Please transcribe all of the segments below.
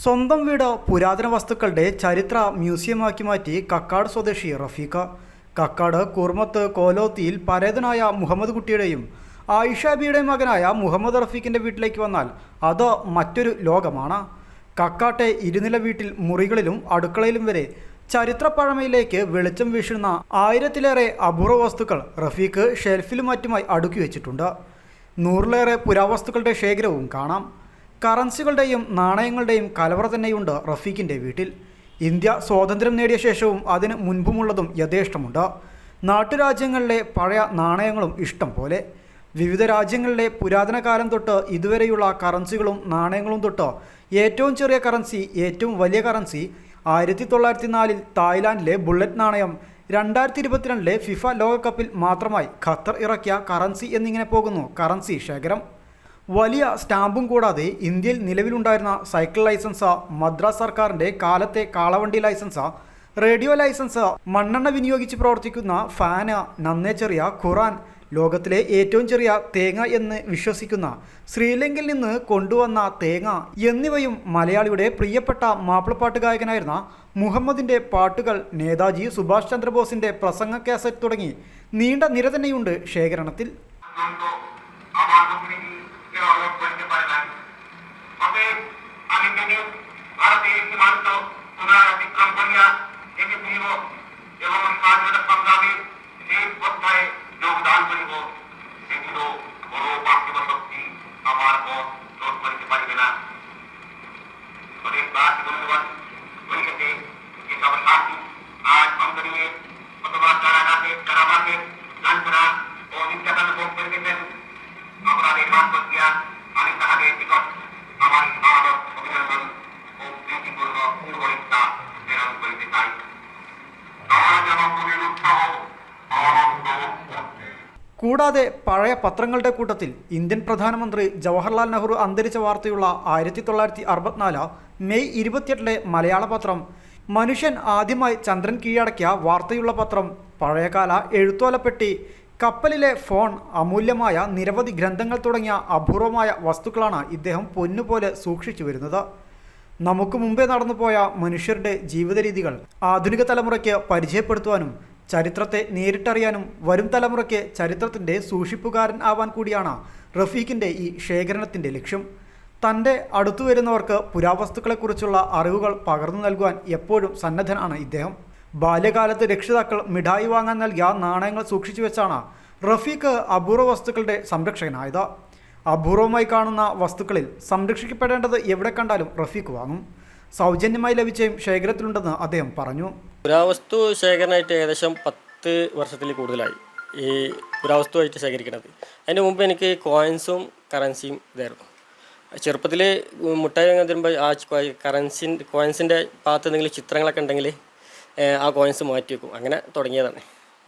സ്വന്തം വീട് പുരാതന വസ്തുക്കളുടെ ചരിത്ര മ്യൂസിയമാക്കി മാറ്റി കക്കാട് സ്വദേശി റഫീഖ. കക്കാട് കുർമത്ത് കോലോത്തിയിൽ പരേതനായ മുഹമ്മദ് കുട്ടിയുടെയും ആയിഷാബിയുടെ മകനായ മുഹമ്മദ് റഫീഖിന്റെ വീട്ടിലേക്ക് വന്നാൽ അത് മറ്റൊരു ലോകമാണ്. കക്കാട്ടെ ഇരുനില വീട്ടിൽ മുറികളിലും അടുക്കളയിലും വരെ ചരിത്ര പഴമയിലേക്ക് വെളിച്ചം വീശുന്ന ആയിരത്തിലേറെ അപൂർവ വസ്തുക്കൾ റഫീഖ് ഷെൽഫിലും മറ്റുമായി അടുക്കി വെച്ചിട്ടുണ്ട്. നൂറിലേറെ പുരാവസ്തുക്കളുടെ ശേഖരവും കാണാം. കറൻസികളുടെയും നാണയങ്ങളുടെയും കലവറ തന്നെയുണ്ട് റഫീഖിന്റെ വീട്ടിൽ. ഇന്ത്യ സ്വാതന്ത്ര്യം നേടിയ ശേഷവും അതിന് മുൻപുമുള്ളതും യഥേഷ്ടമുണ്ട്. നാട്ടുരാജ്യങ്ങളിലെ പഴയ നാണയങ്ങളും ഇഷ്ടം പോലെ. വിവിധ രാജ്യങ്ങളിലെ പുരാതന കാലം തൊട്ട് ഇതുവരെയുള്ള കറൻസികളും നാണയങ്ങളും തൊട്ട് ഏറ്റവും ചെറിയ കറൻസി ഏറ്റവും വലിയ കറൻസി ആയിരത്തി തൊള്ളായിരത്തി നാലിൽ തായ്ലാൻഡിലെ ബുള്ളറ്റ് നാണയം രണ്ടായിരത്തി ഇരുപത്തിരണ്ടിലെ ഫിഫ ലോകകപ്പിൽ മാത്രമായി ഖത്തർ ഇറക്കിയ കറൻസി എന്നിങ്ങനെ പോകുന്നു കറൻസി ശേഖരം. വലിയ സ്റ്റാമ്പും കൂടാതെ ഇന്ത്യയിൽ നിലവിലുണ്ടായിരുന്ന സൈക്കിൾ ലൈസൻസ് മദ്രാസ് സർക്കാരിന്റെ കാലത്തെ കാളവണ്ടി ലൈസൻസ് റേഡിയോ ലൈസൻസ് മണ്ണെണ്ണ വിനിയോഗിച്ച് പ്രവർത്തിക്കുന്ന ഫാന് നന്നേ ചെറിയ ഖുറാൻ ലോകത്തിലെ ഏറ്റവും ചെറിയ തേങ്ങ എന്ന് വിശ്വസിക്കുന്ന ശ്രീലങ്കയിൽ നിന്ന് കൊണ്ടുവന്ന തേങ്ങ എന്നിവയും മലയാളിയുടെ പ്രിയപ്പെട്ട മാപ്പിളപ്പാട്ട് ഗായകനായിരുന്ന മുഹമ്മദിന്റെ പാട്ടുകൾ നേതാജി സുഭാഷ് ചന്ദ്രബോസിന്റെ പ്രസംഗ കാസറ്റ് തുടങ്ങി. നീണ്ട നിര തന്നെയുണ്ട് ശേഖരണത്തിൽ. একে ফিরিব এবং স্বাধীনতা সংগ্রামে পার্থিব শক্তি আমার পথ রোধ করিতে পারিবে না। കൂടാതെ പഴയ പത്രങ്ങളുടെ കൂട്ടത്തിൽ ഇന്ത്യൻ പ്രധാനമന്ത്രി ജവഹർലാൽ നെഹ്റു അന്തരിച്ച വാർത്തയുള്ള ആയിരത്തി തൊള്ളായിരത്തി അറുപത്തിനാല് മെയ് ഇരുപത്തിയെട്ടിലെ മലയാള പത്രം. മനുഷ്യൻ ആദ്യമായി ചന്ദ്രൻ കീഴടക്കിയ വാർത്തയുള്ള പത്രം പഴയകാല എഴുത്തോലപ്പെട്ടി. കപ്പലിലെ ഫോൺ അമൂല്യമായ നിരവധി ഗ്രന്ഥങ്ങൾ തുടങ്ങിയ അപൂർവമായ വസ്തുക്കളാണ് ഇദ്ദേഹം പൊന്നുപോലെ സൂക്ഷിച്ചു വരുന്നത്. നമുക്ക് മുമ്പേ നടന്നുപോയ മനുഷ്യരുടെ ജീവിത രീതികൾ ആധുനിക തലമുറയ്ക്ക് പരിചയപ്പെടുത്തുവാനും ചരിത്രത്തെ നേരിട്ടറിയാനും വരും തലമുറയ്ക്ക് ചരിത്രത്തിന്റെ സൂക്ഷിപ്പുകാരൻ ആവാൻ കൂടിയാണ് റഫീഖിന്റെ ഈ ശേഖരണത്തിന്റെ ലക്ഷ്യം. തന്റെ അടുത്തു വരുന്നവർക്ക് പുരാവസ്തുക്കളെക്കുറിച്ചുള്ള അറിവുകൾ പകർന്നു നൽകുവാൻ എപ്പോഴും സന്നദ്ധനാണ് ഇദ്ദേഹം. ബാല്യകാലത്ത് രക്ഷിതാക്കൾ മിഠായി വാങ്ങാൻ നൽകിയ നാണയങ്ങൾ സൂക്ഷിച്ചു വെച്ചാണ് റഫീഖ് അപൂർവ വസ്തുക്കളുടെ സംരക്ഷകനായത്. അപൂർവമായി കാണുന്ന വസ്തുക്കളിൽ സംരക്ഷിക്കപ്പെടേണ്ടത് എവിടെ കണ്ടാലും റഫീഖ് വാങ്ങും. സൗജന്യമായി ലഭിച്ചയും ശേഖരത്തിലുണ്ടെന്ന് അദ്ദേഹം പറഞ്ഞു. പുരാവസ്തു ശേഖരനായിട്ട് ഏകദേശം പത്ത് വർഷത്തിൽ കൂടുതലായി ഈ പുരാവസ്തുവായിട്ട് ശേഖരിക്കുന്നത് അതിന് മുമ്പ് എനിക്ക് കോയിൻസും കറൻസിയും ഇതായിരുന്നു. ചെറുപ്പത്തിൽ മുട്ടായി വാങ്ങാൻ തരുമ്പോൾ ആ കറൻസി കോയിൻസിന്റെ ഭാഗത്ത് എന്തെങ്കിലും ചിത്രങ്ങളൊക്കെ ഉണ്ടെങ്കിൽ ആ കോയിൻസ് മാറ്റി വെക്കും. അങ്ങനെ തുടങ്ങിയതാണ്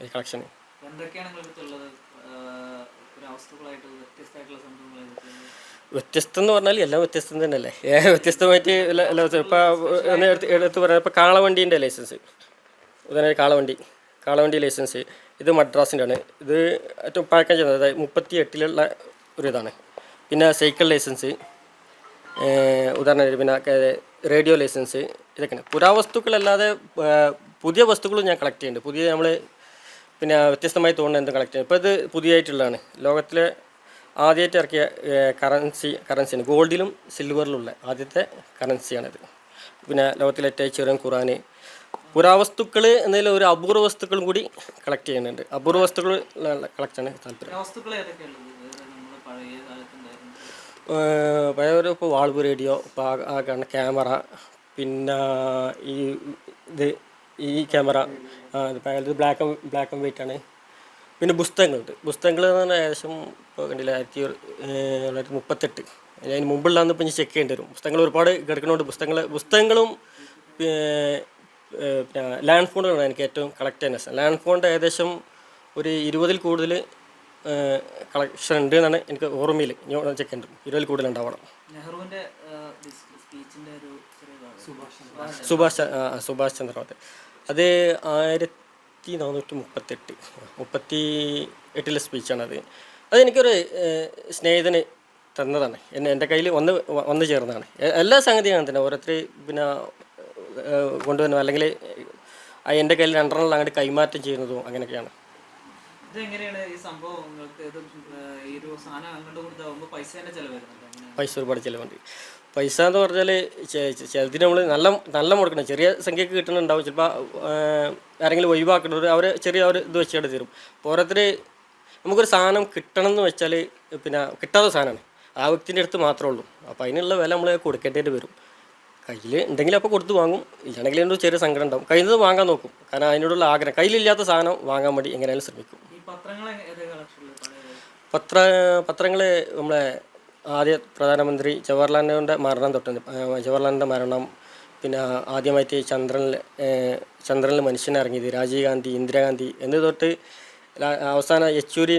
ഈ കളക്ഷൻ. എന്തൊക്കെയാണ് വ്യത്യസ്തം എന്ന് പറഞ്ഞാൽ എല്ലാം വ്യത്യസ്തം തന്നെയല്ലേ? വ്യത്യസ്തമായിട്ട് ഇപ്പം എടുത്ത് പറയാം. ഇപ്പോൾ കാളവണ്ടീന്റെ ലൈസൻസ്. ഉദാഹരണം കാളവണ്ടി. കാളവണ്ടി ലൈസൻസ്. ഇത് മദ്രാസിന്റെ ആണ് ഇത് ഏറ്റവും ചെയ്യുന്നത് അതായത് മുപ്പത്തി എട്ടിലുള്ള ഒരു ഇതാണ് പിന്നെ സൈക്കിൾ ലൈസൻസ്. ഉദാഹരണം പിന്നെ റേഡിയോ ലൈസൻസ്. ഇതൊക്കെയാണ്. പുരാവസ്തുക്കളല്ലാതെ പുതിയ വസ്തുക്കളും ഞാൻ കളക്ട് ചെയ്യുന്നുണ്ട്. പുതിയ നമ്മൾ പിന്നെ വ്യത്യസ്തമായി തോന്നുന്ന എന്തും കളക്ട് ചെയ്യും ഇപ്പോൾ ഇത് പുതിയതായിട്ടുള്ളതാണ്. ലോകത്തിലെ ആദ്യമായിട്ട് ഇറക്കിയ കറൻസി കറൻസിയാണ് ഗോൾഡിലും സിൽവറിലുള്ള ആദ്യത്തെ കറൻസിയാണിത് പിന്നെ ലോകത്തിലെ ഏറ്റവും ചെറിയ ഖുറാൻ പുരാവസ്തുക്കൾ എന്നതിൽ ഒരു അപൂർവ വസ്തുക്കളും കൂടി കളക്ട് ചെയ്യുന്നുണ്ട്. അപൂർവ വസ്തുക്കൾ കളക്ട് ചെയ്യാൻ താല്പര്യം. പഴയ ഒരു ഇപ്പോൾ വാൾവ് റേഡിയോ ഇപ്പോൾ ക്യാമറ പിന്നെ ഈ ഇത് ഈ ക്യാമറ പഴയത് ബ്ലാക്ക് ബ്ലാക്ക് ആൻഡ് വൈറ്റ് ആണ്. പിന്നെ പുസ്തകങ്ങളുണ്ട്. പുസ്തകങ്ങൾ എന്ന് പറഞ്ഞാൽ ഏകദേശം ഇപ്പോൾ കണ്ടില്ല ആയിരത്തി തൊള്ളായിരത്തി മുപ്പത്തെട്ട്. അതിന് മുമ്പുള്ളതെന്ന് ഇപ്പം ചെക്ക് ചെയ്യേണ്ടി വരും. പുസ്തകങ്ങൾ ഒരുപാട് കിടക്കുന്നുണ്ട് പുസ്തകങ്ങൾ പുസ്തകങ്ങളും പിന്നെ ലാൻഡ് ഫോണുകളാണ് എനിക്ക് ഏറ്റവും കളക്ട് ചെയ്യുന്ന സാധനം ലാൻഡ് ഫോണിന്റെ ഏകദേശം ഒരു ഇരുപതിൽ കൂടുതൽ കളക്ഷൻ ഉണ്ട് എന്നാണ് എനിക്ക് ഓർമ്മയിൽ ഞാൻ ചെക്ക് ചെയ്യേണ്ടത് ഇരുപതിൽ കൂടുതൽ ഉണ്ടാവണം. സുഭാഷ് സുഭാഷ് ചന്ദ്രബോസ് അത് ആയിരത്തി നാനൂറ്റി മുപ്പത്തെട്ട് മുപ്പത്തി എട്ടിലെ സ്പീച്ചാണത് അതെനിക്കൊരു സ്നേഹിതന് തന്നതാണ്. എന്നെ എന്റെ കയ്യിൽ വന്ന് വന്നു ചേർന്നതാണ്. എല്ലാ സംഗതിയും തന്നെ. ഓരോരുത്തർ പിന്നെ കൊണ്ടുവന്നു അല്ലെങ്കിൽ എന്റെ കയ്യിൽ രണ്ടെണ്ണം അങ്ങോട്ട് കൈമാറ്റം ചെയ്യുന്നതും അങ്ങനെയൊക്കെയാണ്. പൈസ ഒരുപാട് ചിലവുണ്ട്. പൈസ എന്ന് പറഞ്ഞാൽ ചിലതിന് നമ്മൾ നല്ല നല്ല മുടക്കണം. ചെറിയ സംഖ്യക്ക് കിട്ടുന്നുണ്ടാവും. ചിലപ്പോൾ ആരെങ്കിലും ഒഴിവാക്കണവർ അവർ ചെറിയ ഒരു ഇത് വെച്ചിട്ട് തരും. ഓരോരുത്തർ നമുക്കൊരു സാധനം കിട്ടണം എന്ന് വെച്ചാൽ പിന്നെ കിട്ടാത്ത സാധനമാണ് ആ വ്യക്തിന്റെ അടുത്ത് മാത്രമേ ഉള്ളൂ. അപ്പോൾ അതിനുള്ള വില നമ്മൾ കൊടുക്കേണ്ടി വരും. കയ്യിൽ ഉണ്ടെങ്കിൽ അപ്പോൾ കൊടുത്ത് വാങ്ങും. ഇല്ലാണെങ്കിൽ എന്റെ ചെറിയ സങ്കടം ഉണ്ടാവും. കഴിയുന്നത് വാങ്ങാൻ നോക്കും. കാരണം അതിനോടുള്ള ആഗ്രഹം. കയ്യിലില്ലാത്ത സാധനം വാങ്ങാൻ വേണ്ടി എങ്ങനെയാലും ശ്രമിക്കും. പത്ര പത്രങ്ങൾ നമ്മളെ ആദ്യ പ്രധാനമന്ത്രി ജവഹർലാൽ നെഹ്റുവിന്റെ മരണം തൊട്ട് ജവഹർലാലിന്റെ മരണം പിന്നെ ആദ്യമായിട്ട് ചന്ദ്രനിൽ ചന്ദ്രനിൽ മനുഷ്യനിറങ്ങിയത് രാജീവ് ഗാന്ധി ഇന്ദിരാഗാന്ധി എന്ന് തൊട്ട് അവസാന യെച്ചൂരി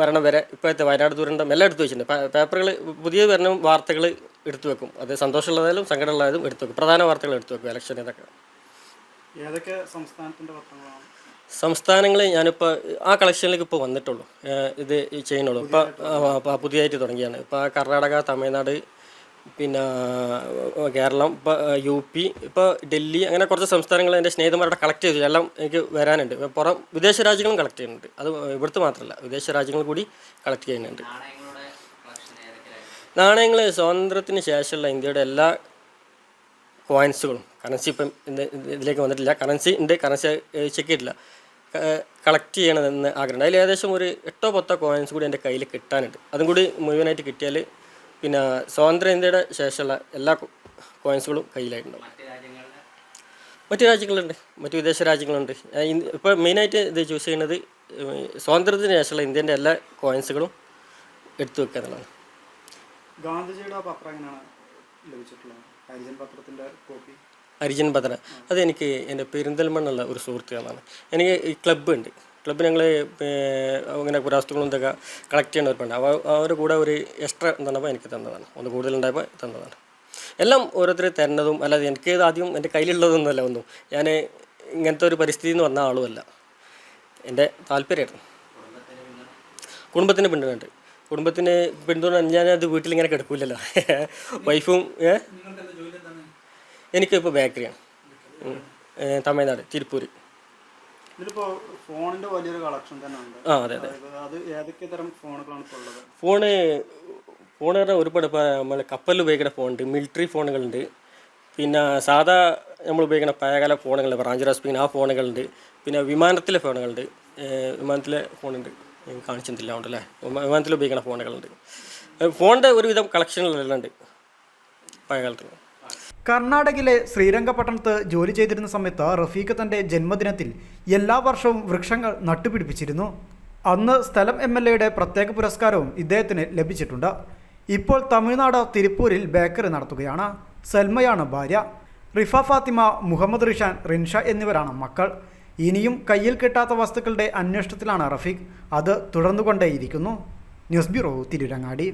മരണം വരെ ഇപ്പോഴത്തെ വയനാട് ദുരന്തം എല്ലാം എടുത്തു വെച്ചിട്ടുണ്ട്. പേപ്പറുകൾ പുതിയ വരുന്ന വാർത്തകൾ എടുത്തു വെക്കും. അത് സന്തോഷമുള്ളതായാലും സങ്കടമുള്ളതായാലും എടുത്തു വെക്കും. പ്രധാന വാർത്തകൾ എടുത്തു വെക്കും. ഇലക്ഷൻ ഇതൊക്കെ. ഏതൊക്കെ സംസ്ഥാനത്തിന്റെ പത്രങ്ങളാണ്? സംസ്ഥാനങ്ങൾ ഞാനിപ്പോൾ ആ കളക്ഷനിലേക്ക് ഇപ്പോൾ വന്നിട്ടുള്ളൂ. ഇത് ചെയ്യുന്നുള്ളൂ. ഇപ്പോൾ പുതിയതായിട്ട് തുടങ്ങിയാണ്. ഇപ്പോൾ കർണാടക തമിഴ്നാട് പിന്നെ കേരളം ഇപ്പോൾ യു പി ഇപ്പോൾ ഡൽഹി അങ്ങനെ കുറച്ച് സംസ്ഥാനങ്ങൾ എന്റെ സ്നേഹിതന്മാരുടെ കളക്ട് ചെയ്തു. എല്ലാം എനിക്ക് വരാനുണ്ട്. പുറം വിദേശ രാജ്യങ്ങളും കളക്ട് ചെയ്യുന്നുണ്ട്. അത് ഇവിടുത്തെ മാത്രമല്ല വിദേശ രാജ്യങ്ങൾ കൂടി കളക്ട് ചെയ്യുന്നുണ്ട്. നാണയങ്ങൾ സ്വാതന്ത്ര്യത്തിന് ശേഷമുള്ള ഇന്ത്യയുടെ എല്ലാ കോയിൻസുകളും കറൻസി ഇപ്പം ഇതിലേക്ക് വന്നിട്ടില്ല. കറൻസി ഉണ്ട് കറൻസി ചെക്ക് ചെയ്തിട്ടില്ല. കളക്ട് ചെയ്യണമെന്ന് ആഗ്രഹമുണ്ട്. അതിൽ ഏകദേശം ഒരു എട്ടോ പത്തോ കോയിൻസ് കൂടി എന്റെ കയ്യിൽ കിട്ടാനുണ്ട്. അതും കൂടി മുഴുവനായിട്ട് കിട്ടിയാൽ പിന്നെ സ്വാതന്ത്ര്യ ഇന്ത്യയുടെ ശേഷമുള്ള എല്ലാ കോയിൻസുകളും കയ്യിലായിട്ടുണ്ടാവും. മറ്റു രാജ്യങ്ങളുണ്ട്. മറ്റു വിദേശ രാജ്യങ്ങളുണ്ട്. ഇപ്പോൾ മെയിനായിട്ട് ഇത് ചൂസ് ചെയ്യുന്നത് സ്വാതന്ത്ര്യത്തിന് ശേഷമുള്ള ഇന്ത്യന്റെ എല്ലാ കോയിൻസുകളും എടുത്തു വെക്കുക എന്നുള്ളതാണ്. ഗാന്ധിജിയുടെ ആ പത്രം എങ്ങനെയാണ് ലഭിച്ചിട്ടുള്ളത്? ഹരിജൻ പത്രത്തിന്റെ കോപ്പി? ഹരിജൻ ബദന അതെനിക്ക് എന്റെ പെരിന്തൽമണ്ണുള്ള ഒരു സുഹൃത്തുക്കളാണ്. എനിക്ക് ഈ ക്ലബ്ബ് ഉണ്ട് ക്ലബ്ബ് ഞങ്ങൾ അങ്ങനെ പുരാവസ്തുക്കളും ഇതൊക്കെ കളക്ട് ചെയ്യുന്ന ഒരു അവ അവരുടെ കൂടെ ഒരു എക്സ്ട്രാ തന്നപ്പോൾ എനിക്ക് തന്നതാണ്. ഒന്ന് കൂടുതലുണ്ടായപ്പോൾ തന്നതാണ്. എല്ലാം ഓരോരുത്തർ തരുന്നതും അല്ലാതെ എനിക്ക് ആദ്യം എന്റെ കയ്യിലുള്ളതൊന്നുമല്ല ഒന്നും. ഞാൻ ഇങ്ങനത്തെ ഒരു പരിസ്ഥിതി എന്ന് വന്ന ആളുമല്ല. എന്റെ താല്പര്യമായിരുന്നു കുടുംബത്തിന് പിന്തുണയുണ്ട്. കുടുംബത്തിന് പിന്തുണ ഞാനത് വീട്ടിലിങ്ങനെ കിടക്കൂലല്ലോ. വൈഫും ഏ? എനിക്കിപ്പോൾ ബേക്കറിയാണ്. തമിഴ്നാട് തിരുപ്പൂർ ഫോണിന്റെ വലിയൊരു കളക്ഷൻ തന്നെ ആ അതെ അതെ. അത് ഏതൊക്കെ തരം ഫോണുകളാണ് ഉള്ളത്? ഫോണ് ഫോൺ പറഞ്ഞാൽ ഒരുപാട് ഇപ്പോൾ നമ്മൾ കപ്പലിൽ ഉപയോഗിക്കുന്ന ഫോണുണ്ട് മിലിറ്ററി ഫോണുകളുണ്ട്. പിന്നെ സാധാ നമ്മൾ ഉപയോഗിക്കുന്ന പഴയകാല ഫോണുകളുണ്ട് റാഞ്ചി റാഞ്ചർ സ്പീൻ ആ ഫോണുകളുണ്ട്. പിന്നെ വിമാനത്തിലെ ഫോണുകളുണ്ട്. വിമാനത്തിലെ ഫോണുണ്ട്. ഞാൻ കാണിച്ചിട്ടില്ല ഉണ്ടല്ലേ വിമാനത്തിൽ ഉപയോഗിക്കുന്ന ഫോണുകളുണ്ട്. ഫോണിന്റെ ഒരുവിധം കളക്ഷനുകളെല്ലാം ഉണ്ട് പഴയകാലത്ത്. കർണാടകയിലെ ശ്രീരംഗപട്ടണത്ത് ജോലി ചെയ്തിരുന്ന സമയത്ത് റഫീഖ് തന്റെ ജന്മദിനത്തിൽ എല്ലാ വർഷവും വൃക്ഷങ്ങൾ നട്ടുപിടിപ്പിച്ചിരുന്നു. അന്ന് സ്ഥലം എം എൽ എയുടെ പ്രത്യേക പുരസ്കാരവും ഇദ്ദേഹത്തിന് ലഭിച്ചിട്ടുണ്ട്. ഇപ്പോൾ തമിഴ്നാട് തിരുപ്പൂരിൽ ബേക്കറി നടത്തുകയാണ്. സൽമയാണ് ഭാര്യ. റിഫ ഫാത്തിമ മുഹമ്മദ് റിഷാൻ റിൻഷ എന്നിവരാണ് മക്കൾ. ഇനിയും കയ്യിൽ കിട്ടാത്ത വസ്തുക്കളുടെ അന്വേഷണത്തിലാണ് റഫീഖ്. അത് തുടർന്നുകൊണ്ടേയിരിക്കുന്നു. News bureau Tirurangadi.